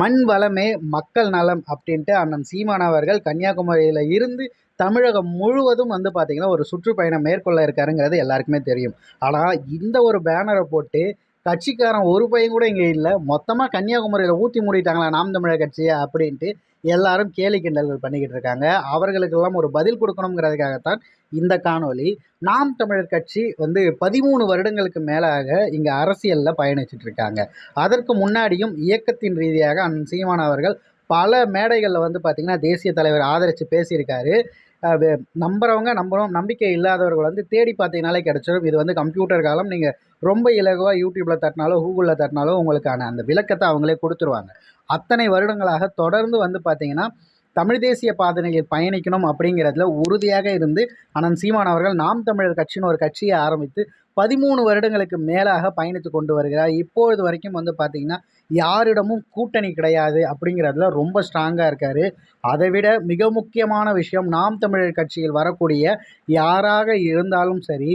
மண் வளமே மக்கள் நலம் அப்படின்ட்டு அண்ணன் சீமான் அவர்கள் கன்னியாகுமரியில் இருந்து தமிழகம் முழுவதும் வந்து பார்த்திங்கன்னா ஒரு சுற்றுப்பயணம் மேற்கொள்ள இருக்காருங்கிறது எல்லாருக்குமே தெரியும். ஆனால் இந்த ஒரு பேனரை போட்டு கட்சிக்காரன் ஒரு பையன் கூட இங்கே இல்லை. மொத்தமாக கன்னியாகுமரியில் ஊற்றி மூடிட்டாங்களா நாம் தமிழர் கட்சியை அப்படின்ட்டு எல்லாரும் கேலி கிண்டல்கள் பண்ணிக்கிட்டு இருக்காங்க. அவர்களுக்கெல்லாம் ஒரு பதில் கொடுக்கணுங்கிறதுக்காகத்தான் இந்த காணொலி நாம் தமிழர் கட்சி வந்து பதிமூணு வருடங்களுக்கு மேலாக இங்கே அரசியலில் பயணிச்சுட்டு இருக்காங்க. அதற்கு முன்னாடியும் இயக்கத்தின் ரீதியாக அண்ணன் சீமான் அவர்கள் பல மேடைகளில் வந்து பார்த்திங்கன்னா தேசிய தலைவர் ஆதரித்து பேசியிருக்காரு. நம்புகிறவங்க நம்புறவங்க நம்புகிறோம் நம்பிக்கை இல்லாதவர்கள் வந்து தேடி பார்த்தீங்கனாலே கிடச்சிடும் இது வந்து கம்ப்யூட்டர் காலம். நீங்கள் ரொம்ப இலகுவாக யூடியூப்பில் தட்டினாலோ கூகுளில் தட்டினாலோ உங்களுக்கான அந்த விளக்கத்தை அவங்களே கொடுத்துருவாங்க. அத்தனை வருடங்களாக தொடர்ந்து வந்து பார்த்திங்கன்னா தமிழ் தேசிய பாதனையில் பயணிக்கணும் அப்படிங்கிறதுல உறுதியாக இருந்து அனந்த் சீமான் அவர்கள் நாம் தமிழர் கட்சின்னு ஒரு கட்சியை ஆரம்பித்து பதிமூணு வருடங்களுக்கு மேலாக பயணித்து கொண்டு வருகிறார். இப்பொழுது வரைக்கும் வந்து பார்த்திங்கன்னா யாரிடமும் கூட்டணி கிடையாது அப்படிங்கிறதுல ரொம்ப ஸ்ட்ராங்காக இருக்கார். அதை விட மிக முக்கியமான விஷயம் நாம் தமிழர் கட்சியில் வரக்கூடிய யாராக இருந்தாலும் சரி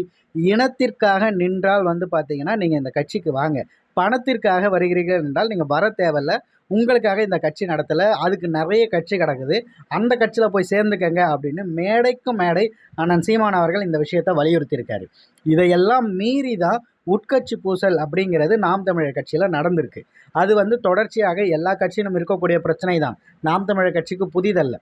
இனத்திற்காக நின்றால் வந்து பார்த்திங்கன்னா நீங்கள் இந்த கட்சிக்கு வாங்க. பணத்திற்காக வருகிறீர்கள் என்றால் நீங்கள் வர தேவையில்ல. உங்களுக்காக இந்த கட்சி நடத்தலை. அதுக்கு நிறைய கட்சி கிடக்குது. அந்த கட்சியில் போய் சேர்ந்துக்கங்க அப்படின்னு மேடைக்கும் மேடை அண்ணன் சீமான் அவர்கள் இந்த விஷயத்தை வலியுறுத்தியிருக்காரு. இதையெல்லாம் மீறி தான் உட்கட்சி பூசல் அப்படிங்கிறது நாம் தமிழர் கட்சியில் நடந்திருக்கு. அது வந்து தொடர்ச்சியாக எல்லா கட்சியிலும் இருக்கக்கூடிய பிரச்சனை தான் நாம் தமிழர் கட்சிக்கு புதிதல்ல.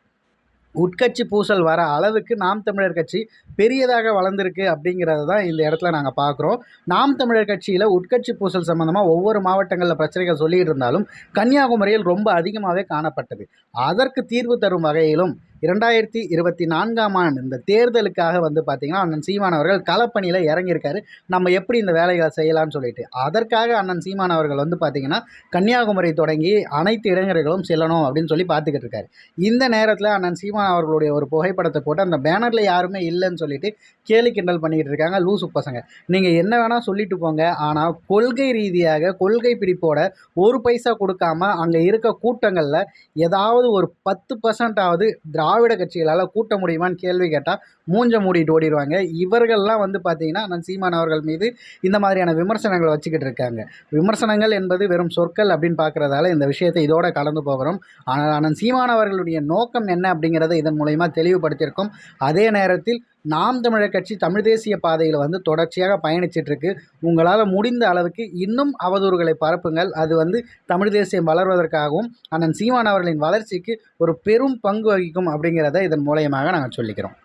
உட்கட்சி பூசல் வர அளவுக்கு நாம் தமிழர் கட்சி பெரியதாக வளர்ந்துருக்கு அப்படிங்கிறத தான் இந்த இடத்துல நாங்கள் பார்க்குறோம் நாம் தமிழர் கட்சியில் உட்கட்சி பூசல் சம்மந்தமாக ஒவ்வொரு மாவட்டங்களில் பிரச்சனைகள் சொல்லிகிட்டு இருந்தாலும் கன்னியாகுமரியில் ரொம்ப அதிகமாகவே காணப்பட்டது. அதற்கு தீர்வு தரும் வகையிலும் இரண்டாயிரத்தி இருபத்தி நான்காம் ஆண்டு இந்த தேர்தலுக்காக வந்து பார்த்திங்கன்னா அண்ணன் சீமான் அவர்கள் களப்பணியில் இறங்கியிருக்காரு. நம்ம எப்படி இந்த வேலைகளை செய்யலாம்னு சொல்லிட்டு. அதற்காக அண்ணன் சீமான் அவர்கள் வந்து பார்த்திங்கன்னா கன்னியாகுமரி தொடங்கி அனைத்து இளைஞர்களும் செல்லணும் அப்படின்னு சொல்லி பார்த்துக்கிட்டு இருக்காரு. இந்த நேரத்தில் அண்ணன் சீமான் அவர்களுடைய ஒரு புகைப்படத்தை போட்டு அந்த பேனரில் யாருமே இல்லைன்னு சொல்லிட்டு கேலி கிண்டல் பண்ணிக்கிட்டு இருக்காங்க லூசு பசங்க. நீங்கள் என்ன வேணால் சொல்லிட்டு போங்க. ஆனால் கொள்கை ரீதியாக கொள்கை பிடிப்போட ஒரு பைசா கொடுக்காம அங்கே இருக்க கூட்டங்களில் ஏதாவது ஒரு பத்து பர்சன்டாவது திராவிட கட்சிகளால் கூட்ட முடியுமான்னு கேள்வி கேட்டால் மூஞ்ச மூடிட்டு ஓடிடுவாங்க இவர்கள்லாம் வந்து பார்த்திங்கன்னா நான் சீமான் அவர்கள் மீது இந்த மாதிரியான விமர்சனங்களை வச்சுக்கிட்டு இருக்காங்க. விமர்சனங்கள் என்பது வெறும் சொற்கள் அப்படின்னு பார்க்குறதால இந்த விஷயத்தை இதோட கலந்து போகிறோம். ஆனால் ஆனால் சீமான் அவர்களுடைய நோக்கம் என்ன அப்படிங்கிறத இதன் மூலயமா தெளிவுபடுத்தியிருக்கோம். அதே நேரத்தில் நாம் தமிழர் கட்சி தமிழ் தேசிய பாதையில் வந்து தொடர்ச்சியாக பயணிச்சிட்ருக்கு. உங்களால் முடிந்த அளவுக்கு இன்னும் அவதூறுகளை பரப்புங்கள். அது வந்து தமிழ் தேசியம் வளர்வதற்காகவும் அண்ணன் சீமான் அவர்களின் வளர்ச்சிக்கு ஒரு பெரும் பங்கு வகிக்கும் அப்படிங்கிறத இதன் மூலயமாக நாங்கள் சொல்லிக்கிறோம்.